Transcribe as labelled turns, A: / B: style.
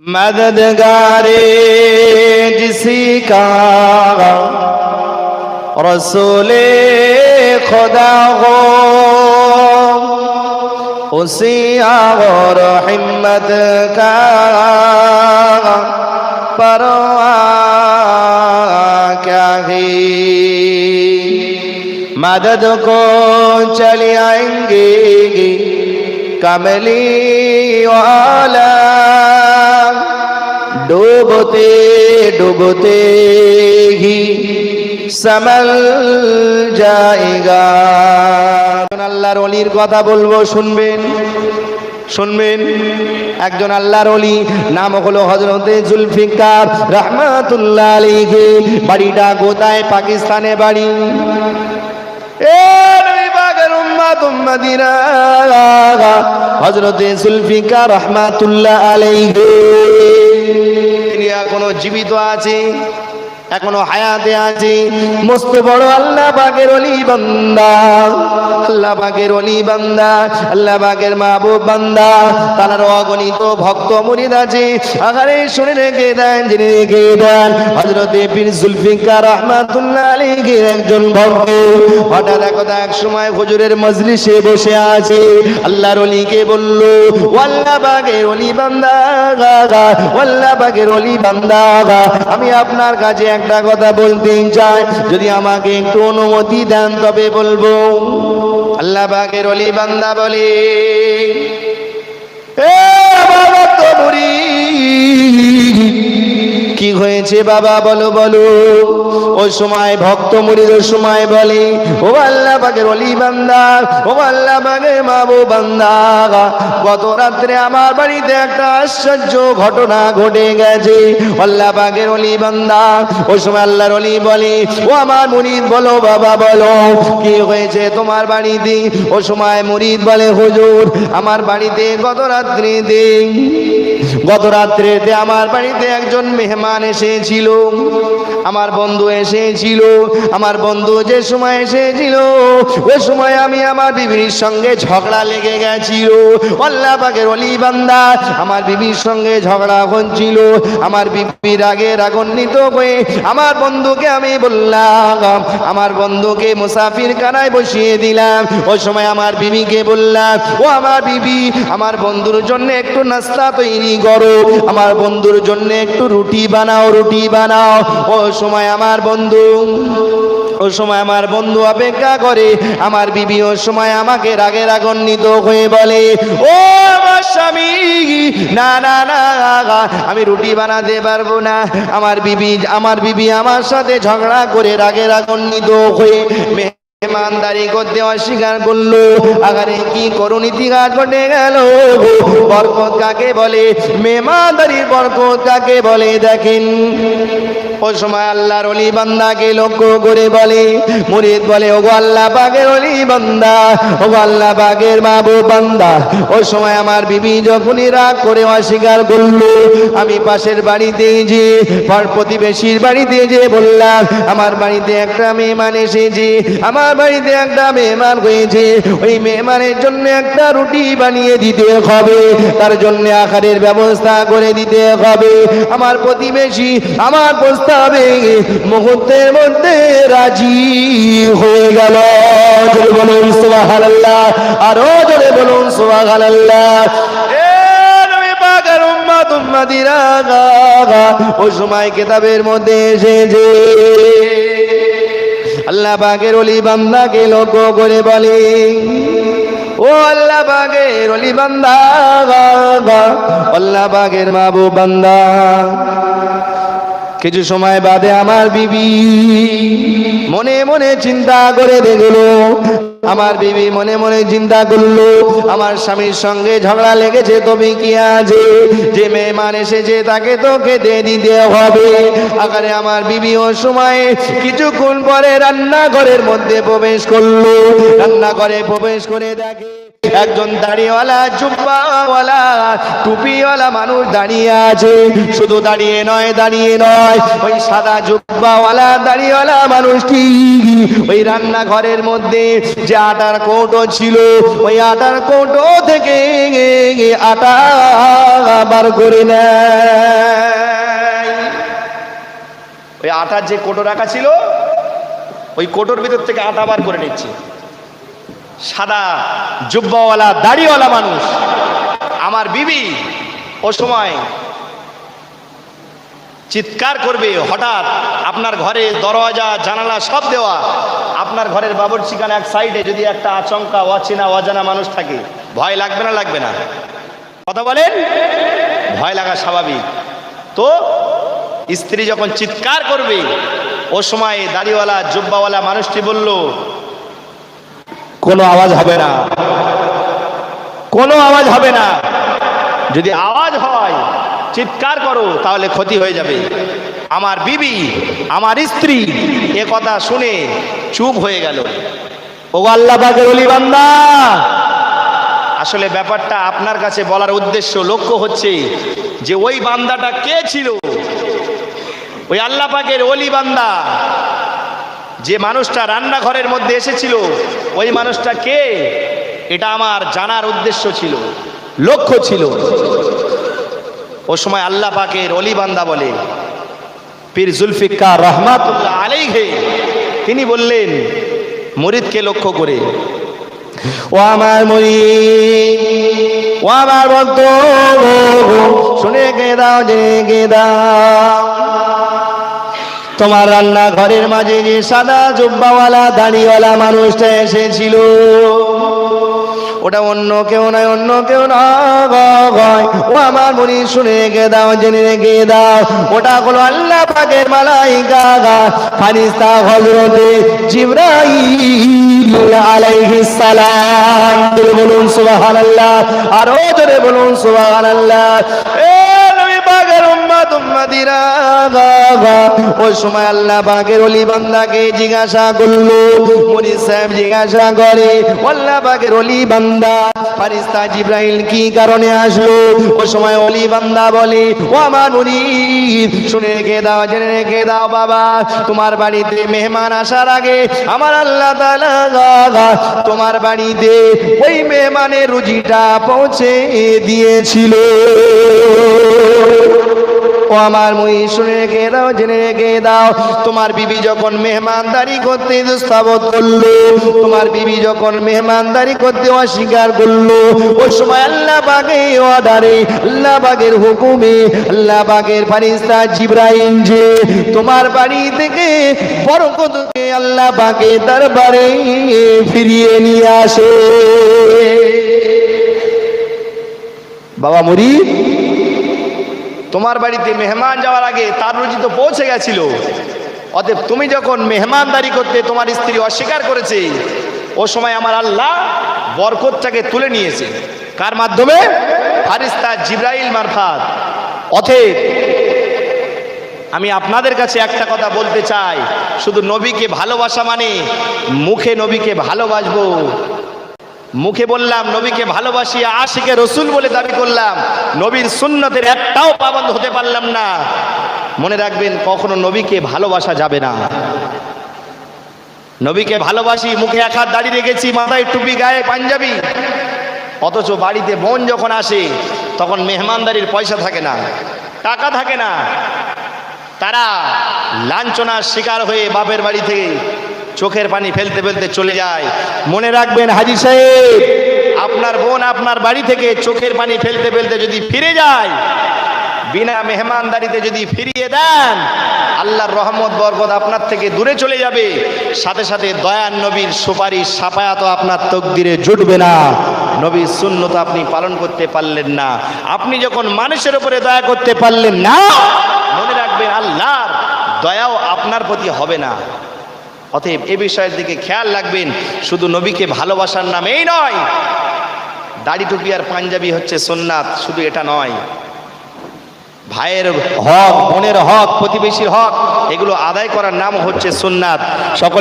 A: मददगारे जिसी का रसूले खुदा हो उसी और हिम्मत का परवा क्या है मदद को चले आएंगे कमली वाला ডুবতে ডুবতে হি সামাল জায়গা। আল্লাহর অলির কথা বলব, শুনবেন? শুনবেন? একজন আল্লাহর অলি, নাম হলো হজরতে জুলফিকার রহমাতুল্লাহ আলীকে বাড়িটা গোদায় পাকিস্তানে বাড়ি। হজরতে জুলফিকার রহমাতুল্লাহ আলাইহি। তিনি কোনো জীবিত আছে? এখনও হায়াতে আছে। মস্ত বড় আল্লাহ পাকের অলি বান্দা। আল্লাহ পাকের অলি বান্দা, আল্লাহ পাকের মাহবুব বান্দা। তার অগণিত ভক্ত মুরিদ আছে। আগারে শুনে রেখে দেন, জেনে রেখে দেন। হযরতে পীর জুলফিকার রাহমাতুল্লাহ আলাইহি একজন ভক্ত। হঠাৎ একদা এক সময় হুজুরের মজলিসে বসে আছে। আল্লাহর অলিকে বলল ওয়াল্লাহ পাকের অলি বান্দা ওয়াল্লাহ পাকের অলি বান্দা আমি আপনার কাছে একটা কথা বলতে চাই, যদি আমাকে একটু অনুমতি দেন তবে বলব। আল্লাহ বাগের অলি বান্দা বলে, এ বাবা তো কি হয়েছে বাবা? বলো বলো। ওই সময় ভক্ত মুড়ির সময় বলে, ও আল্লাহ বাগের অলি বান্দা, ও আল্লাহ বাগের মাবু বান্দা, গত রাত্রে আমার বাড়িতে একটা আশ্চর্য ঘটনা ঘটে গেছে। আল্লাহ বাগের অলি বান্দা, ওই সময় আল্লাহর অলি বলে, ও আমার মুরিদ বলো বাবা, বলো, কি হয়েছে তোমার বাড়িতে? ও সময় মুরিদ বলে, হুজুর, আমার বাড়িতে গত রাত্রি রাত্রিতে গত রাত্রেতে আমার বাড়িতে একজন মেহমান এসেছিল, আমার বন্ধু এসেছিল, আমার বন্ধু যে সময় এসেছিল, ওই সময় আমি আমার বিবির সঙ্গে ঝগড়া লেগে গেছিল। আল্লাহ পাকের অলি বান্দা আমার বিবির সঙ্গে ঝগড়া হচ্ছিল। আমার বিবির আগে রাগান্বিত হয়ে আমার বন্ধুকে আমি বললাম, আমার বন্ধুকে মুসাফির কানায় বসিয়ে দিলাম। ওই সময় আমার বিবিকে বললাম, ও আমার বিবি, আমার বন্ধুর জন্য একটু নাস্তা তৈরি করো আমার বন্ধুর জন্য একটু রুটি বানাও রুটি বানাও। ওই সময় আমার বন্ধু ওই সময় আমার বন্ধু অপেক্ষা করে। আমার বিবি ওই সময় আমাকে রাগে রাগান্বিত হয়ে বলে, ও আমার স্বামী, না না না, আমি রুটি বানাতে পারব না। আমার বিবি আমার বিবি আমার সাথে ঝগড়া করে রাগে রাগান্বিত হয়ে মেহমানদারি করতে অস্বীকার করল। আগারে কি করুন ইতিহাস ঘটে গেল? বরকত কাকে বলে? মেহমানদারির বরকত কাকে বলে? দেখেন। ওই সময় আল্লাহর অলি বান্দাকে লক্ষ্য করে বলে। মুরিদ বলে, ওগো আল্লাহ বাগের অলি বান্দা, ওগো আল্লাহ বাগের বাবু বান্দা। ওই সময় আমার বিবি যখনই রাগ করে অস্বীকার করল, আমি পাশের বাড়িতে যে পার প্রতিবেশীর বাড়িতে যে বললাম, আমার বাড়িতে একটা মেহমান এসেছে। আমার বাড়িতে একটা মেহমান হয়েছে, ওই মেহমানের জন্য একটা রুটি বানিয়ে দিতে হবে, তার জন্য আকারের ব্যবস্থা করে দিতে হবে। আমার প্রতিবেশী আমার প্রস্তাবে মুহূর্তের মধ্যে রাজি হয়ে গেল। জোরে বলুন, সুবহানাল্লাহ। আরও জোরে বলুন উম্মতিরা গা গা। ওই সময় কিতাবের মধ্যে এসেছে। আল্লাহ বাগের অলি বান্দাকে লক্ষ্য করে বলে, ও আল্লাহ বাগের অলি বান্দা আল্লাহ বাগের মাবু বান্দা, কিছু সময় বাদে আমার বিবি মনে মনে চিন্তা করে দেখল আমার বিবি মনে মনে চিন্তা করল, আমার স্বামীর সঙ্গে ঝগড়া লেগেছে তুমি কি আছে? যে মেয়ে মেহমান এসেছে, তাকে তো খেতে দিতে হবে। আকারে আমার বিবি ও সময়ে কিছুক্ষণ পরে রান্নাঘরের মধ্যে প্রবেশ করল। রান্নাঘরে প্রবেশ করে দেখে একজন দাঁড়িয়েওয়ালা জুব্বাওয়ালা, টুপিওয়ালা মানুষ দাঁড়িয়ে আছে। শুধু দাঁড়িয়ে নয় দাঁড়িয়ে নয়, ওই সাদা জুব্বাওয়ালা, দাড়িওয়ালা মানুষটি। ওই রান্নাঘরের মধ্যে যে আটার কৌটো ছিল, ওই আটার কৌটো থেকে আটা বার করে নেয়। ওই আটার যে কোটো রাখা ছিল, ওই কোটোর ভিতর থেকে আটা বার করে নিচ্ছে। সাদা জুব্বাওয়ালা, দাড়িওয়ালা মানুষ। আমার বিবি ও সময় চিৎকার করবে, হঠাৎ আপনার ঘরে দরওয়াজা, জানালা সব দেওয়া। আপনার ঘরের বাবরচিখানা এক সাইডে যদি একটা আচমকা, অচেনা, অজানা মানুষ থাকে, ভয় লাগবে না লাগবে না? কথা বলেন? ভয় লাগা স্বাভাবিক। তো স্ত্রী যখন চিৎকার করবে, ও সময় দাড়িওয়ালা, জুব্বাওয়ালা মানুষটি বলল কোনো আওয়াজ হবে না। কোনো আওয়াজ হবে না। যদি আওয়াজ হয়, চিৎকার করো, তাহলে ক্ষতি হয়ে যাবে। আমার বিবি, আমার স্ত্রী, এ কথা শুনে চুপ হয়ে গেল। ও আল্লাহ পাকের অলি বান্দা। আসলে ব্যাপারটা আপনার কাছে বলার উদ্দেশ্য লক্ষ্য হচ্ছে যে ওই বান্দাটা কে ছিল? ওই আল্লাহ পাকের অলি বান্দা। যে মানুষটা রান্নাঘরের মধ্যে এসেছিল, ওই মানুষটা কে? এটা আমার জানার উদ্দেশ্য ছিল, লক্ষ্য ছিল। ও সময় আল্লাহ পাকের অলি বান্দা বলে, পীর জুলফিকার রহমাতুল্লাহ আলাইহে, তিনি বললেন, মরিদকে লক্ষ্য করে, ও আমার মরি ও আমার ভক্ত শুনে গে দাও জেনে গে দাও। তোমার রান্না ঘরের মাঝে যে সাদা জুব্বাওয়ালা দাড়িওয়ালা মানুষটা এসেছিল। ওটা অন্য কেউ নয়, অন্য কেউ নয় ও আমার মনি শুনে রেখে দাও, জেনে রেখে দাও। ওটা হলো আল্লাহ পাকের মালাইকা ফারিস্তা হজরতে জিব্রাইল আলাইহিস সালাম। বলুন সুবহানাল্লাহ। আরও জোরে বলুন নবী পাকের অলি বান্দাকে জিজ্ঞাসা করল জিজ্ঞাসা করে অলি বান্দা কি কারণে আসলো? ওই সময় অলি বান্দা বলে, ও আমার শুনে রেখে দাও, জেনে রেখে দাও, বাবা। তোমার বাড়িতে মেহমান আসার আগে আমার আল্লাহ তোমার বাড়িতে ওই মেহমানের রুজিটা পৌঁছে দিয়েছিল। ও আমার মুই শুনে রেখে দাও, জেনে রেখে দাও। তোমার বিবি যখন মেহমানদারি করতে স্থাপত করল, তোমার বিবি যখন মেহমানদারি করতে অস্বীকার করল, ওই সময় আল্লাহ বাগে অর্ডারে, আল্লাহ বাগের হুকুমে, আল্লাহ বাগের ফারিস্তা জিব্রাইল যে তোমার বাড়ি থেকে বরকতকে আল্লাহ বাগে দরবারে ফিরিয়ে নিয়ে আসে। বাবা মুড়ি তোমার বাড়িতে মেহমান যাওয়ার আগে তার রুজি তো পৌঁছে গেছিল। অতএব তুমি যখন মেহমানদারি করতে তোমার স্ত্রী অস্বীকার করেছে, ও সময় আমার আল্লাহ বরকতটাকে তুলে নিয়েছে। কার মাধ্যমে? ফারিস্তা জিব্রাইল মারফাত। অতএব আমি আপনাদের কাছে একটা কথা বলতে চাই। শুধু নবীকে ভালোবাসা মানে মুখে নবীকে ভালোবাসবো। মুখে বললাম, নবীকে ভালোবাসি, আশিকে রসুল বলে দাবি করলাম। নবীর সুন্নতের একটাও পাবন্ধ হতে পারলাম না। মনে রাখবেন, কখনো নবীকে ভালোবাসা যাবে না। নবীকে ভালোবাসি, মুখে এক হাত দাঁড়িয়ে রেখেছি, মাথায় টুপি, গায়ে পাঞ্জাবি। অথচ বাড়িতে বোন যখন আসে, তখন মেহমানদারির পয়সা থাকে না, টাকা থাকে না। তারা লাঞ্ছনার শিকার হয়ে বাপের বাড়ি থেকে চোখের পানি ফেলতে ফেলতে চলে যায়। মনে রাখবেন, হাজি সাহেব, আপনার বোন আপনার বাড়ি থেকে চোখের পানি ফেলতে ফেলতে যদি ফিরে যায়, বিনা মেহমানদারিতে যদি ফিরিয়ে দেন, আল্লাহর রহমত, বরকত আপনার থেকে দূরে চলে যাবে। সাথে সাথে দয়ান নবীর সুপারিশ সাফায়াত আপনার তকদিরে জুটবে না। নবীর শূন্যতা আপনি পালন করতে পারলেন না। আপনি যখন মানুষের উপরে দয়া করতে পারলেন না, মনে রাখবেন আল্লাহর দয়াও আপনার প্রতি হবে না। অতএব এ বিষয়ের দিকে খেয়াল রাখবেন, শুধু নবীকে ভালোবাসার নামেই নয়, দাড়ি টুপি আর পাঞ্জাবি হচ্ছে সোননাথ শুধু এটা নয়। ভাইয়ের হক, বোনের হক, প্রতিবেশীর হক, এগুলো আদায় করার নাম হচ্ছে সোননাথ সকল